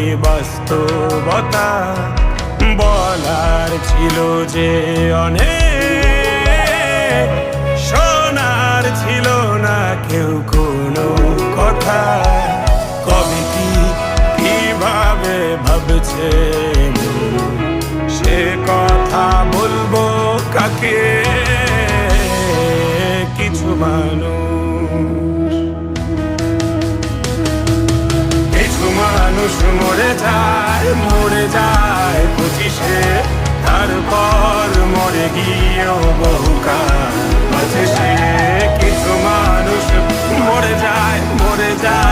বাস্তবতা বলার ছিল যে অনেক, শোনার ছিল না কেউ কোনো কথা। কবে কি কীভাবে ভাবছে সে কথা বলব কাকে? কিছু মানুষ মরে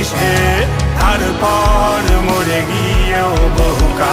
পঁচিশে তারপর মরে গিয়েও বলে